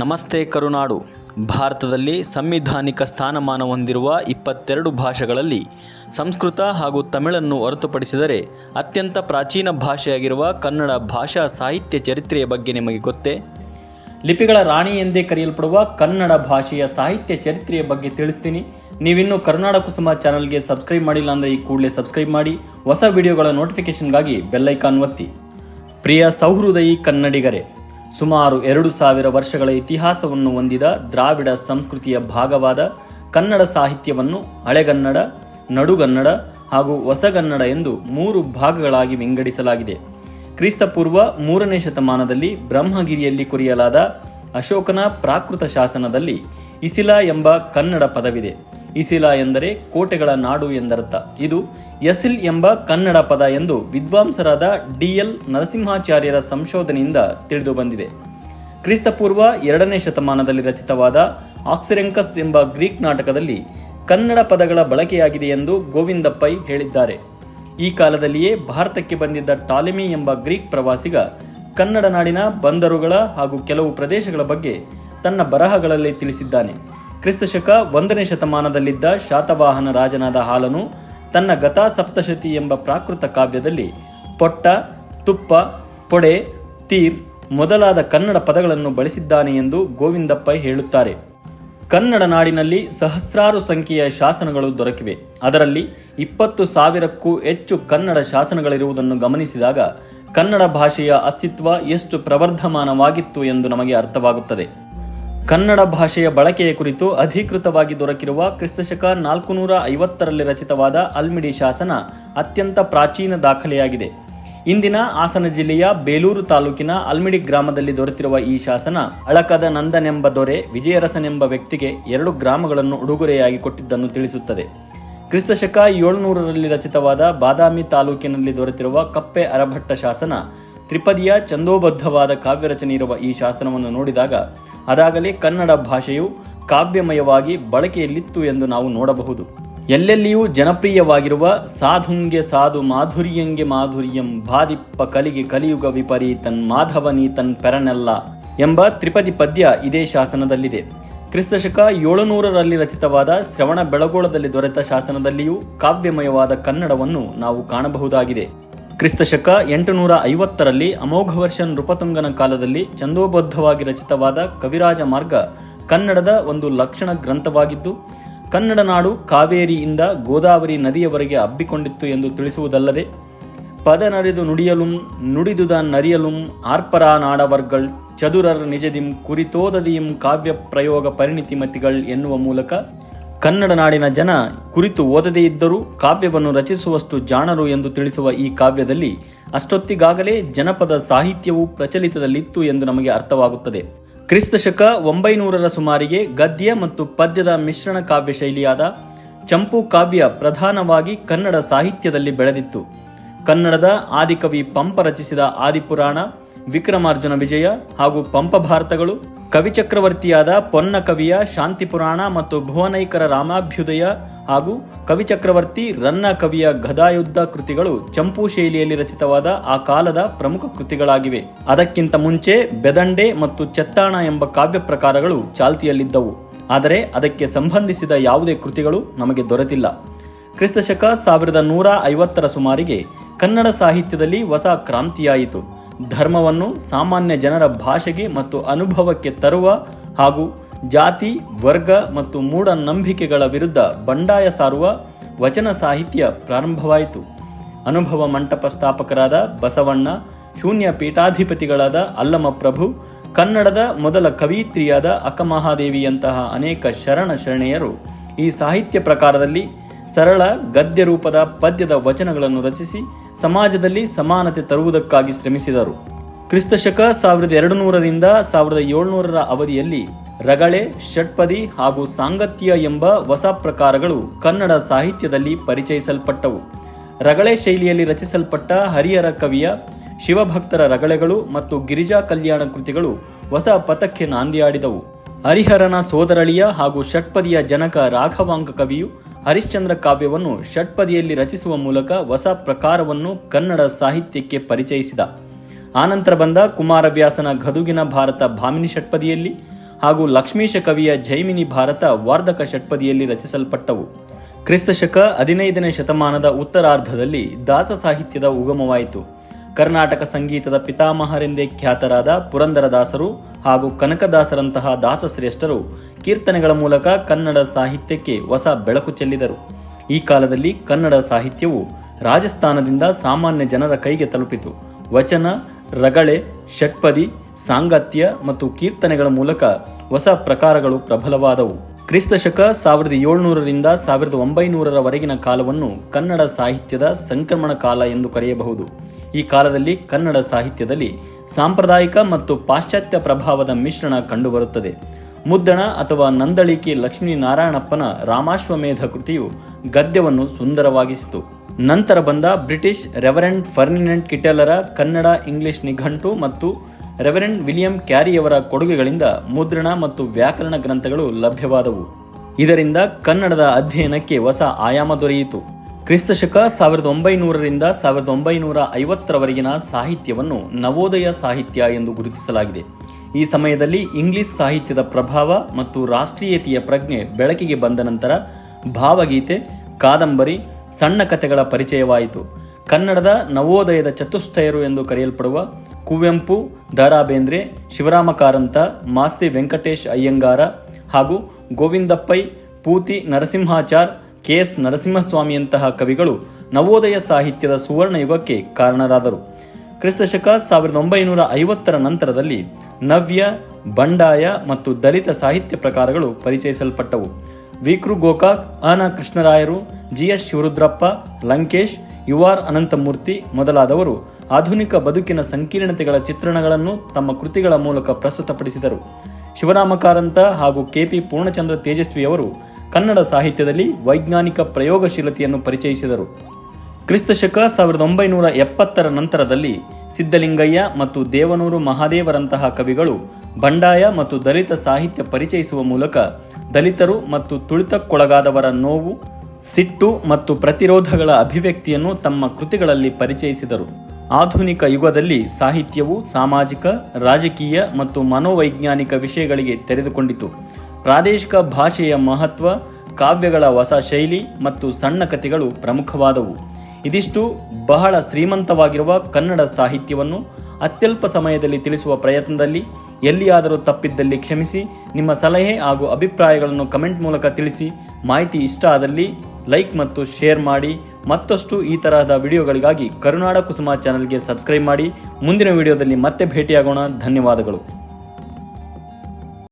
ನಮಸ್ತೆ ಕರುನಾಡು. ಭಾರತದಲ್ಲಿ ಸಂವಿಧಾನಿಕ ಸ್ಥಾನಮಾನ ಹೊಂದಿರುವ ಇಪ್ಪತ್ತೆರಡು ಭಾಷೆಗಳಲ್ಲಿ ಸಂಸ್ಕೃತ ಹಾಗೂ ತಮಿಳನ್ನು ಹೊರತುಪಡಿಸಿದರೆ ಅತ್ಯಂತ ಪ್ರಾಚೀನ ಭಾಷೆಯಾಗಿರುವ ಕನ್ನಡ ಭಾಷಾ ಸಾಹಿತ್ಯ ಚರಿತ್ರೆಯ ಬಗ್ಗೆ ನಿಮಗೆ ಗೊತ್ತೇ? ಲಿಪಿಗಳ ರಾಣಿ ಎಂದೇ ಕರೆಯಲ್ಪಡುವ ಕನ್ನಡ ಭಾಷೆಯ ಸಾಹಿತ್ಯ ಚರಿತ್ರೆಯ ಬಗ್ಗೆ ತಿಳಿಸ್ತೀನಿ. ನೀವಿನ್ನೂ ಕರ್ನಾಟಕ ಕುಸುಮ ಚಾನಲ್ಗೆ ಸಬ್ಸ್ಕ್ರೈಬ್ ಮಾಡಿಲ್ಲ ಅಂದರೆ ಈ ಕೂಡಲೇ ಸಬ್ಸ್ಕ್ರೈಬ್ ಮಾಡಿ. ಹೊಸ ವಿಡಿಯೋಗಳ ನೋಟಿಫಿಕೇಷನ್ಗಾಗಿ ಬೆಲ್ಲೈಕಾನ್ ಒತ್ತಿ. ಪ್ರಿಯ ಸೌಹೃದಯಿ ಕನ್ನಡಿಗರೇ ಸುಮಾರು ಎರಡು ಸಾವಿರ ವರ್ಷಗಳ ಇತಿಹಾಸವನ್ನು ಹೊಂದಿದ ದ್ರಾವಿಡ ಸಂಸ್ಕೃತಿಯ ಭಾಗವಾದ ಕನ್ನಡ ಸಾಹಿತ್ಯವನ್ನು ಹಳೆಗನ್ನಡ, ನಡುಗನ್ನಡ ಹಾಗೂ ಹೊಸಗನ್ನಡ ಎಂದು ಮೂರು ಭಾಗಗಳಾಗಿ ವಿಂಗಡಿಸಲಾಗಿದೆ. ಕ್ರಿಸ್ತಪೂರ್ವ ಮೂರನೇ ಶತಮಾನದಲ್ಲಿ ಬ್ರಹ್ಮಗಿರಿಯಲ್ಲಿ ಕುರಿಯಲಾದ ಅಶೋಕನ ಪ್ರಾಕೃತ ಶಾಸನದಲ್ಲಿ ಇಸಿಲಾ ಎಂಬ ಕನ್ನಡ ಪದವಿದೆ. ಇಸಿಲಾ ಎಂದರೆ ಕೋಟೆಗಳ ನಾಡು ಎಂದರ್ಥ. ಇದು ಎಸಿಲ್ ಎಂಬ ಕನ್ನಡ ಪದ ಎಂದು ವಿದ್ವಾಂಸರಾದ ಡಿ ಎಲ್ ನರಸಿಂಹಾಚಾರ್ಯರ ಸಂಶೋಧನೆಯಿಂದ ತಿಳಿದುಬಂದಿದೆ ಕ್ರಿಸ್ತಪೂರ್ವ ಎರಡನೇ ಶತಮಾನದಲ್ಲಿ ರಚಿತವಾದ ಆಕ್ಸಿರೆಂಕಸ್ ಎಂಬ ಗ್ರೀಕ್ ನಾಟಕದಲ್ಲಿ ಕನ್ನಡ ಪದಗಳ ಬಳಕೆಯಾಗಿದೆ ಎಂದು ಗೋವಿಂದಪ್ಪೈ ಹೇಳಿದ್ದಾರೆ. ಈ ಕಾಲದಲ್ಲಿಯೇ ಭಾರತಕ್ಕೆ ಬಂದಿದ್ದ ಟಾಲೆಮಿ ಎಂಬ ಗ್ರೀಕ್ ಪ್ರವಾಸಿಗ ಕನ್ನಡ ನಾಡಿನ ಬಂದರುಗಳ ಹಾಗೂ ಕೆಲವು ಪ್ರದೇಶಗಳ ಬಗ್ಗೆ ತನ್ನ ಬರಹಗಳಲ್ಲಿ ತಿಳಿಸಿದ್ದಾನೆ. ಕ್ರಿಸ್ತಶಕ ಒಂದನೇ ಶತಮಾನದಲ್ಲಿದ್ದ ಶಾತವಾಹನ ರಾಜನಾದ ಹಾಲನು ತನ್ನ ಗತಾ ಸಪ್ತಶತಿ ಎಂಬ ಪ್ರಾಕೃತ ಕಾವ್ಯದಲ್ಲಿ ಪೊಟ್ಟ, ತುಪ್ಪ, ಪೊಡೆ, ತೀರ್ ಮೊದಲಾದ ಕನ್ನಡ ಪದಗಳನ್ನು ಬಳಸಿದ್ದಾನೆ ಎಂದು ಗೋವಿಂದಪ್ಪ ಹೇಳುತ್ತಾರೆ. ಕನ್ನಡ ನಾಡಿನಲ್ಲಿ ಸಹಸ್ರಾರು ಸಂಖ್ಯೆಯ ಶಾಸನಗಳು ದೊರಕಿವೆ. ಅದರಲ್ಲಿ ಇಪ್ಪತ್ತು ಸಾವಿರಕ್ಕೂ ಹೆಚ್ಚು ಕನ್ನಡ ಶಾಸನಗಳಿರುವುದನ್ನು ಗಮನಿಸಿದಾಗ ಕನ್ನಡ ಭಾಷೆಯ ಅಸ್ತಿತ್ವ ಎಷ್ಟು ಪ್ರವರ್ಧಮಾನವಾಗಿತ್ತು ಎಂದು ನಮಗೆ ಅರ್ಥವಾಗುತ್ತದೆ. ಕನ್ನಡ ಭಾಷೆಯ ಬಳಕೆಯ ಕುರಿತು ಅಧಿಕೃತವಾಗಿ ದೊರಕಿರುವ ಕ್ರಿಸ್ತಶಕ ನಾಲ್ಕು ನೂರ ಐವತ್ತರಲ್ಲಿ ರಚಿತವಾದ ಅಲ್ಮಿಡಿ ಶಾಸನ ಅತ್ಯಂತ ಪ್ರಾಚೀನ ದಾಖಲೆಯಾಗಿದೆ. ಇಂದಿನ ಹಾಸನ ಜಿಲ್ಲೆಯ ಬೇಲೂರು ತಾಲೂಕಿನ ಅಲ್ಮಿಡಿ ಗ್ರಾಮದಲ್ಲಿ ದೊರೆತಿರುವ ಈ ಶಾಸನ ಅಳಕದ ನಂದನೆಂಬ ದೊರೆ ವಿಜಯರಸನೆಂಬ ವ್ಯಕ್ತಿಗೆ ಎರಡು ಗ್ರಾಮಗಳನ್ನು ಉಡುಗೊರೆಯಾಗಿ ಕೊಟ್ಟಿದ್ದನ್ನು ತಿಳಿಸುತ್ತದೆ. ಕ್ರಿಸ್ತಶಕ ಏಳುನೂರರಲ್ಲಿ ರಚಿತವಾದ ಬಾದಾಮಿ ತಾಲೂಕಿನಲ್ಲಿ ದೊರೆತಿರುವ ಕಪ್ಪೆ ಅರಭಟ್ಟ ಶಾಸನ ತ್ರಿಪದಿಯ ಚಂದೋಬದ್ಧವಾದ ಕಾವ್ಯರಚನೆ ಇರುವ ಈ ಶಾಸನವನ್ನು ನೋಡಿದಾಗ, ಅದಾಗಲೇ ಕನ್ನಡ ಭಾಷೆಯು ಕಾವ್ಯಮಯವಾಗಿ ಬಳಕೆಯಲ್ಲಿತ್ತು ಎಂದು ನಾವು ನೋಡಬಹುದು. ಎಲ್ಲೆಲ್ಲಿಯೂ ಜನಪ್ರಿಯವಾಗಿರುವ ಸಾಧುಂಗೆ ಸಾಧು ಮಾಧುರ್ಯಂಗೆ ಮಾಧುರ್ಯಂ ಬಾದಿಪ್ಪ ಕಲಿಗೆ ಕಲಿಯುಗ ವಿಪರೀತನ್ ಮಾಧವನಿ ತನ್ ಪೆರನೆಲ್ಲ ಎಂಬ ತ್ರಿಪದಿ ಪದ್ಯ ಇದೇ ಶಾಸನದಲ್ಲಿದೆ. ಕ್ರಿಸ್ತಶಕ ಏಳುನೂರರಲ್ಲಿ ರಚಿತವಾದ ಶ್ರವಣ ಬೆಳಗೋಳದಲ್ಲಿ ದೊರೆತ ಶಾಸನದಲ್ಲಿಯೂ ಕಾವ್ಯಮಯವಾದ ಕನ್ನಡವನ್ನು ನಾವು ಕಾಣಬಹುದಾಗಿದೆ. ಕ್ರಿಸ್ತಶಕ ಎಂಟುನೂರ ಐವತ್ತರಲ್ಲಿ ಅಮೋಘವರ್ಷನ್ ನೃಪತುಂಗನ ಕಾಲದಲ್ಲಿ ಚಂದೋಬದ್ಧವಾಗಿ ರಚಿತವಾದ ಕವಿರಾಜ ಮಾರ್ಗ ಕನ್ನಡದ ಒಂದು ಲಕ್ಷಣ ಗ್ರಂಥವಾಗಿದ್ದು, ಕನ್ನಡ ನಾಡು ಕಾವೇರಿಯಿಂದ ಗೋದಾವರಿ ನದಿಯವರೆಗೆ ಹಬ್ಬಿಕೊಂಡಿತ್ತು ಎಂದು ತಿಳಿಸುವುದಲ್ಲದೆ, ಪದ ನರಿದು ನುಡಿಯಲುಂ, ನುಡಿದುದ ನರಿಯಲುಂ, ಆರ್ಪರ ನಾಡವರ್ಗಳ್, ಚದುರರ್ ನಿಜದಿಂ, ಕುರಿತೋದದಿಂ ಕಾವ್ಯ ಪ್ರಯೋಗ ಪರಿಣಿತಿಮತಿಗಳ್ ಎನ್ನುವ ಮೂಲಕ ಕನ್ನಡ ನಾಡಿನ ಜನ ಕುರಿತು ಓದದೇ ಇದ್ದರೂ ಕಾವ್ಯವನ್ನು ರಚಿಸುವಷ್ಟು ಜಾಣರು ಎಂದು ತಿಳಿಸುವ ಈ ಕಾವ್ಯದಲ್ಲಿ ಅಷ್ಟೊತ್ತಿಗಾಗಲೇ ಜನಪದ ಸಾಹಿತ್ಯವು ಪ್ರಚಲಿತದಲ್ಲಿತ್ತು ಎಂದು ನಮಗೆ ಅರ್ಥವಾಗುತ್ತದೆ. ಕ್ರಿಸ್ತಶಕ ಒಂಬೈನೂರರ ಸುಮಾರಿಗೆ ಗದ್ಯ ಮತ್ತು ಪದ್ಯದ ಮಿಶ್ರಣ ಕಾವ್ಯ ಶೈಲಿಯಾದ ಚಂಪು ಕಾವ್ಯ ಪ್ರಧಾನವಾಗಿ ಕನ್ನಡ ಸಾಹಿತ್ಯದಲ್ಲಿ ಬೆಳೆದಿತ್ತು. ಕನ್ನಡದ ಆದಿಕವಿ ಪಂಪ ರಚಿಸಿದ ಆದಿಪುರಾಣ ವಿಕ್ರಮಾರ್ಜುನ ವಿಜಯ ಹಾಗೂ ಪಂಪ ಭಾರತಗಳು ಕವಿಚಕ್ರವರ್ತಿಯಾದ ಪೊನ್ನ ಕವಿಯ ಶಾಂತಿ ಪುರಾಣ ಮತ್ತು ಭುವನೈಕರ ರಾಮಾಭ್ಯುದಯ ಹಾಗೂ ಕವಿಚಕ್ರವರ್ತಿ ರನ್ನ ಕವಿಯ ಗದಾಯುದ್ಧ ಕೃತಿಗಳು ಚಂಪು ಶೈಲಿಯಲ್ಲಿ ರಚಿತವಾದ ಆ ಕಾಲದ ಪ್ರಮುಖ ಕೃತಿಗಳಾಗಿವೆ. ಅದಕ್ಕಿಂತ ಮುಂಚೆ ಬೆದಂಡೆ ಮತ್ತು ಚೆತ್ತಾಣ ಎಂಬ ಕಾವ್ಯ ಪ್ರಕಾರಗಳು ಚಾಲ್ತಿಯಲ್ಲಿದ್ದವು. ಆದರೆ ಅದಕ್ಕೆ ಸಂಬಂಧಿಸಿದ ಯಾವುದೇ ಕೃತಿಗಳು ನಮಗೆ ದೊರೆತಿಲ್ಲ. ಕ್ರಿಸ್ತಶಕ ಸಾವಿರದ ನೂರ ಐವತ್ತರ ಸುಮಾರಿಗೆ ಕನ್ನಡ ಸಾಹಿತ್ಯದಲ್ಲಿ ಹೊಸ ಕ್ರಾಂತಿಯಾಯಿತು. ಧರ್ಮವನ್ನು ಸಾಮಾನ್ಯ ಜನರ ಭಾಷೆಗೆ ಮತ್ತು ಅನುಭವಕ್ಕೆ ತರುವ ಹಾಗೂ ಜಾತಿ, ವರ್ಗ ಮತ್ತು ಮೂಢನಂಬಿಕೆಗಳ ವಿರುದ್ಧ ಬಂಡಾಯ ಸಾರುವ ವಚನ ಸಾಹಿತ್ಯ ಪ್ರಾರಂಭವಾಯಿತು. ಅನುಭವ ಮಂಟಪ ಸ್ಥಾಪಕರಾದ ಬಸವಣ್ಣ, ಶೂನ್ಯ ಪೀಠಾಧಿಪತಿಗಳಾದ ಅಲ್ಲಮ ಪ್ರಭು ಕನ್ನಡದ ಮೊದಲ ಕವಿಯಿತ್ರಿಯಾದ ಅಕ್ಕಮಹಾದೇವಿಯಂತಹ ಅನೇಕ ಶರಣ ಶರಣೆಯರು ಈ ಸಾಹಿತ್ಯ ಪ್ರಕಾರದಲ್ಲಿ ಸರಳ ಗದ್ಯ ರೂಪದ ಪದ್ಯದ ವಚನಗಳನ್ನು ರಚಿಸಿ ಸಮಾಜದಲ್ಲಿ ಸಮಾನತೆ ತರುವುದಕ್ಕಾಗಿ ಶ್ರಮಿಸಿದರು. ಕ್ರಿಸ್ತಶಕ ಸಾವಿರದ ಎರಡು ನೂರರಿಂದ ಸಾವಿರದ ಏಳುನೂರರ ಅವಧಿಯಲ್ಲಿ ರಗಳೆ, ಷಟ್ಪದಿ ಹಾಗೂ ಸಾಂಗತ್ಯ ಎಂಬ ಹೊಸ ಪ್ರಕಾರಗಳು ಕನ್ನಡ ಸಾಹಿತ್ಯದಲ್ಲಿ ಪರಿಚಯಿಸಲ್ಪಟ್ಟವು. ರಗಳೆ ಶೈಲಿಯಲ್ಲಿ ರಚಿಸಲ್ಪಟ್ಟ ಹರಿಹರ ಕವಿಯ ಶಿವಭಕ್ತರ ರಗಳೆಗಳು ಮತ್ತು ಗಿರಿಜಾ ಕಲ್ಯಾಣ ಕೃತಿಗಳು ಹೊಸ ಪಥಕ್ಕೆ ನಾಂದಿಯಾಡಿದವು. ಹರಿಹರನ ಸೋದರಳಿಯ ಹಾಗೂ ಷಟ್ಪದಿಯ ಜನಕ ರಾಘವಾಂಕ ಕವಿಯು ಹರಿಶ್ಚಂದ್ರ ಕಾವ್ಯವನ್ನು ಷಟ್ಪದಿಯಲ್ಲಿ ರಚಿಸುವ ಮೂಲಕ ಹೊಸ ಪ್ರಕಾರವನ್ನು ಕನ್ನಡ ಸಾಹಿತ್ಯಕ್ಕೆ ಪರಿಚಯಿಸಿದ. ಆನಂತರ ಬಂದ ಕುಮಾರವ್ಯಾಸನ ಗದುಗಿನ ಭಾರತ ಭಾಮಿನಿ ಷಟ್ಪದಿಯಲ್ಲಿ ಹಾಗೂ ಲಕ್ಷ್ಮೀಶ ಕವಿಯ ಜೈಮಿನಿ ಭಾರತ ವಾರ್ಧಕ ಷಟ್ಪದಿಯಲ್ಲಿ ರಚಿಸಲ್ಪಟ್ಟವು. ಕ್ರಿಸ್ತಶಕ ಹದಿನೈದನೇ ಶತಮಾನದ ಉತ್ತರಾರ್ಧದಲ್ಲಿ ದಾಸ ಸಾಹಿತ್ಯದ ಉಗಮವಾಯಿತು. ಕರ್ನಾಟಕ ಸಂಗೀತದ ಪಿತಾಮಹರೆಂದೇ ಖ್ಯಾತರಾದ ಪುರಂದರದಾಸರು ಹಾಗೂ ಕನಕದಾಸರಂತಹ ದಾಸಶ್ರೇಷ್ಠರು ಕೀರ್ತನೆಗಳ ಮೂಲಕ ಕನ್ನಡ ಸಾಹಿತ್ಯಕ್ಕೆ ಹೊಸ ಬೆಳಕು ಚೆಲ್ಲಿದರು. ಈ ಕಾಲದಲ್ಲಿ ಕನ್ನಡ ಸಾಹಿತ್ಯವು ರಾಜಸ್ಥಾನದಿಂದ ಸಾಮಾನ್ಯ ಜನರ ಕೈಗೆ ತಲುಪಿತು. ವಚನ, ರಗಳೆ, ಷಟ್ಪದಿ, ಸಾಂಗತ್ಯ ಮತ್ತು ಕೀರ್ತನೆಗಳ ಮೂಲಕ ಹೊಸ ಪ್ರಕಾರಗಳು ಪ್ರಬಲವಾದವು. ಕ್ರಿಸ್ತಶಕ ಸಾವಿರದ ಏಳ್ನೂರರಿಂದ ಸಾವಿರದ ಒಂಬೈನೂರರವರೆಗಿನ ಕಾಲವನ್ನು ಕನ್ನಡ ಸಾಹಿತ್ಯದ ಸಂಕ್ರಮಣ ಕಾಲ ಎಂದು ಕರೆಯಬಹುದು. ಈ ಕಾಲದಲ್ಲಿ ಕನ್ನಡ ಸಾಹಿತ್ಯದಲ್ಲಿ ಸಾಂಪ್ರದಾಯಿಕ ಮತ್ತು ಪಾಶ್ಚಾತ್ಯ ಪ್ರಭಾವದ ಮಿಶ್ರಣ ಕಂಡುಬರುತ್ತದೆ. ಮುದ್ದಣ ಅಥವಾ ನಂದಳಿಕೆ ಲಕ್ಷ್ಮೀನಾರಾಯಣಪ್ಪನ ರಾಮಾಶ್ವಮೇಧ ಕೃತಿಯು ಗದ್ಯವನ್ನು ಸುಂದರವಾಗಿಸಿತು. ನಂತರ ಬಂದ ಬ್ರಿಟಿಷ್ ರೆವರೆಂಡ್ ಫರ್ನಿನೆಂಟ್ ಕಿಟೆಲರ ಕನ್ನಡ ಇಂಗ್ಲಿಷ್ ನಿಘಂಟು ಮತ್ತು ರೆವರೆಂಡ್ ವಿಲಿಯಂ ಕ್ಯಾರಿಯವರ ಕೊಡುಗೆಗಳಿಂದ ಮುದ್ರಣ ಮತ್ತು ವ್ಯಾಕರಣ ಗ್ರಂಥಗಳು ಲಭ್ಯವಾದವು. ಇದರಿಂದ ಕನ್ನಡದ ಅಧ್ಯಯನಕ್ಕೆ ಹೊಸ ಆಯಾಮ ದೊರೆಯಿತು. ಕ್ರಿಸ್ತಶಕ ಸಾವಿರದ ಒಂಬೈನೂರರಿಂದ ಸಾವಿರದ ಒಂಬೈನೂರ ಐವತ್ತರವರೆಗಿನ ಸಾಹಿತ್ಯವನ್ನು ನವೋದಯ ಸಾಹಿತ್ಯ ಎಂದು ಗುರುತಿಸಲಾಗಿದೆ. ಈ ಸಮಯದಲ್ಲಿ ಇಂಗ್ಲಿಷ್ ಸಾಹಿತ್ಯದ ಪ್ರಭಾವ ಮತ್ತು ರಾಷ್ಟ್ರೀಯತೆಯ ಪ್ರಜ್ಞೆ ಬೆಳಕಿಗೆ ಬಂದ ನಂತರ ಭಾವಗೀತೆ, ಕಾದಂಬರಿ, ಸಣ್ಣ ಕಥೆಗಳ ಪರಿಚಯವಾಯಿತು. ಕನ್ನಡದ ನವೋದಯದ ಚತುಷ್ಟಯರು ಎಂದು ಕರೆಯಲ್ಪಡುವ ಕುವೆಂಪು ದ ಬೇಂದ್ರೆ ಶಿವರಾಮ ಕಾರಂತ ಮಾಸ್ತಿ ವೆಂಕಟೇಶ್ ಅಯ್ಯಂಗಾರ ಹಾಗೂ ಗೋವಿಂದಪ್ಪೈ, ಪೂತಿ ನರಸಿಂಹಾಚಾರ್ ಕೆ ಎಸ್ ನರಸಿಂಹಸ್ವಾಮಿಯಂತಹ ಕವಿಗಳು ನವೋದಯ ಸಾಹಿತ್ಯದ ಸುವರ್ಣ ಯುಗಕ್ಕೆ ಕಾರಣರಾದರು. ಕ್ರಿಸ್ತಶಕ ಸಾವಿರದ ಒಂಬೈನೂರ ಐವತ್ತರ ನಂತರದಲ್ಲಿ ನವ್ಯ, ಬಂಡಾಯ ಮತ್ತು ದಲಿತ ಸಾಹಿತ್ಯ ಪ್ರಕಾರಗಳು ಪರಿಚಯಿಸಲ್ಪಟ್ಟವು. ವಿಕೃ ಗೋಕಾಕ್ ಅನ ಕೃಷ್ಣರಾಯರು, G. S. Shivarudrappa, Lankesh, U. R. Ananthamurthy ಮೊದಲಾದವರು ಆಧುನಿಕ ಬದುಕಿನ ಸಂಕೀರ್ಣತೆಗಳ ಚಿತ್ರಣಗಳನ್ನು ತಮ್ಮ ಕೃತಿಗಳ ಮೂಲಕ ಪ್ರಸ್ತುತಪಡಿಸಿದರು. ಶಿವರಾಮ ಕಾರಂತ ಹಾಗೂ ಕೆಪಿ ಪೂರ್ಣಚಂದ್ರ ತೇಜಸ್ವಿಯವರು ಕನ್ನಡ ಸಾಹಿತ್ಯದಲ್ಲಿ ವೈಜ್ಞಾನಿಕ ಪ್ರಯೋಗಶೀಲತೆಯನ್ನು ಪರಿಚಯಿಸಿದರು. ಕ್ರಿಸ್ತಶಕ ಸಾವಿರದ ಒಂಬೈನೂರ ಎಪ್ಪತ್ತರ ನಂತರದಲ್ಲಿ ಸಿದ್ದಲಿಂಗಯ್ಯ ಮತ್ತು ದೇವನೂರು ಮಹಾದೇವರಂತಹ ಕವಿಗಳು ಬಂಡಾಯ ಮತ್ತು ದಲಿತ ಸಾಹಿತ್ಯ ಪರಿಚಯಿಸುವ ಮೂಲಕ ದಲಿತರು ಮತ್ತು ತುಳಿತಕ್ಕೊಳಗಾದವರ ನೋವು, ಸಿಟ್ಟು ಮತ್ತು ಪ್ರತಿರೋಧಗಳ ಅಭಿವ್ಯಕ್ತಿಯನ್ನು ತಮ್ಮ ಕೃತಿಗಳಲ್ಲಿ ಪರಿಚಯಿಸಿದರು. ಆಧುನಿಕ ಯುಗದಲ್ಲಿ ಸಾಹಿತ್ಯವು ಸಾಮಾಜಿಕ, ರಾಜಕೀಯ ಮತ್ತು ಮನೋವೈಜ್ಞಾನಿಕ ವಿಷಯಗಳಿಗೆ ತೆರೆದುಕೊಂಡಿತು. ಪ್ರಾದೇಶಿಕ ಭಾಷೆಯ ಮಹತ್ವ, ಕಾವ್ಯಗಳ ಹೊಸ ಶೈಲಿ ಮತ್ತು ಸಣ್ಣ ಕಥೆಗಳು ಪ್ರಮುಖವಾದವು. ಇದಿಷ್ಟು ಬಹಳ ಶ್ರೀಮಂತವಾಗಿರುವ ಕನ್ನಡ ಸಾಹಿತ್ಯವನ್ನು ಅತ್ಯಲ್ಪ ಸಮಯದಲ್ಲಿ ತಿಳಿಸುವ ಪ್ರಯತ್ನದಲ್ಲಿ ಎಲ್ಲಿಯಾದರೂ ತಪ್ಪಿದ್ದಲ್ಲಿ ಕ್ಷಮಿಸಿ, ನಿಮ್ಮ ಸಲಹೆ ಹಾಗೂ ಅಭಿಪ್ರಾಯಗಳನ್ನು ಕಮೆಂಟ್ ಮೂಲಕ ತಿಳಿಸಿ, ಮಾಹಿತಿ ಇಷ್ಟ ಆದಲ್ಲಿ ಲೈಕ್ ಮತ್ತು ಶೇರ್ ಮಾಡಿ, ಮತ್ತಷ್ಟು ಈ ತರಹದ ವಿಡಿಯೋಗಳಿಗಾಗಿ ಕರುನಾಡ ಕುಸುಮ ಚಾನಲ್ಗೆ ಸಬ್ಸ್ಕ್ರೈಬ್ ಮಾಡಿ, ಮುಂದಿನ ವಿಡಿಯೋದಲ್ಲಿ ಮತ್ತೆ ಭೇಟಿಯಾಗೋಣ, ಧನ್ಯವಾದಗಳು.